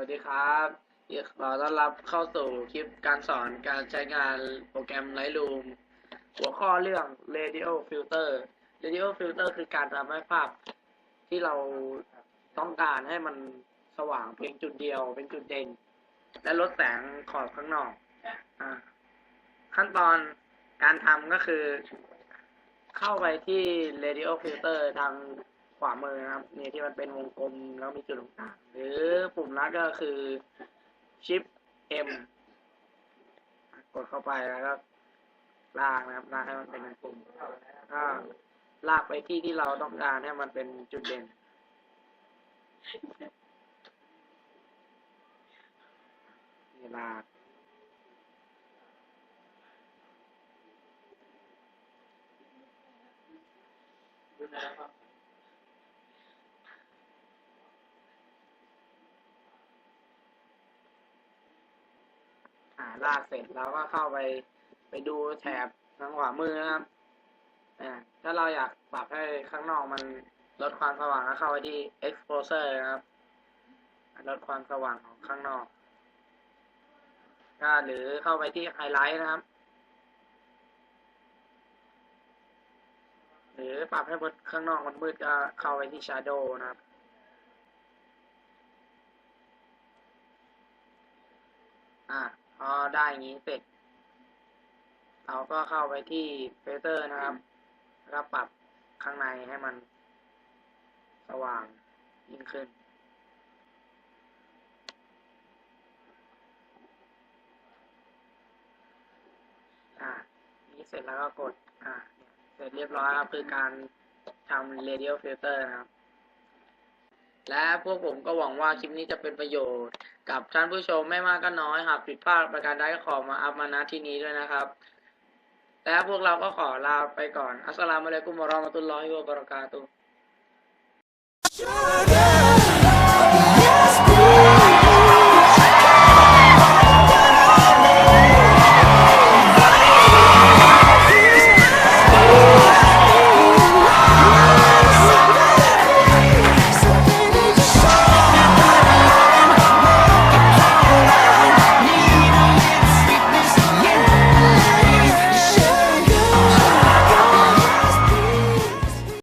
วัสดีครับขอต้อนรับเข้าสู่คลิปการสอนการใช้งานโปรแกรม Lightroom หัวข้อเรื่อง Radio Filter Radio Filter คือการทำให้ภาพที่เราต้องการให้มันสว่างเพียงจุดเดียวเป็นจุดเด่น และลดแสงขอบข้างนอกอขั้นตอนการทำก็คือ เข้าไปที่ Radio Filter ทาง ขวามือนะครับเนี่ยที่มันเป็นวงกลมแล้วมีจุดตรงกลางหรือปุ่มลัดก็คือ Shift M กดเข้าไปแล้วก็ลากนะครับลากให้มันเป็นวงกลมก็ลากไปที่ที่เราต้องการให้มันเป็นจุดเด่นนี่ลากอ่า ลากเสร็จเราก็เข้าไปไปดูแถบทางขวามือนะครับ อ่า ถ้าเราอยากปรับให้ข้างนอกมันลดความสว่างก็เข้าไปที่ exposure นะครับ ลดความสว่างของข้างนอกก็หรือเข้าไปที่ highlight นะครับ หรือปรับให้มันข้างนอกมันมืดก็เข้าไปที่ shadow นะครับ อ่าพอ ได้อย่างนี้เสร็จ เราก็เข้าไปที่เฟเตอร์นะครับ แล้วปรับข้างในให้มันสว่างยิ่งขึ้น อ่า นี้เสร็จแล้วก็กด อ่า เสร็จเรียบร้อยครับ คือการทำ radio filter นะครับ และพวกผมก็หวังว่าคลิปนี้จะเป็นประโยชน์ กับท่านผู้ชมไม่มากก็น้อยหากผิดพลาดประการใดก็ขอมาอัพมาณที่นี้ด้วยนะครับ และพวกเราก็ขอลาไปก่อน อัสสลามุอะลัยกุมวะเราะมะตุลลอฮิวะบะเราะกาตุฮ์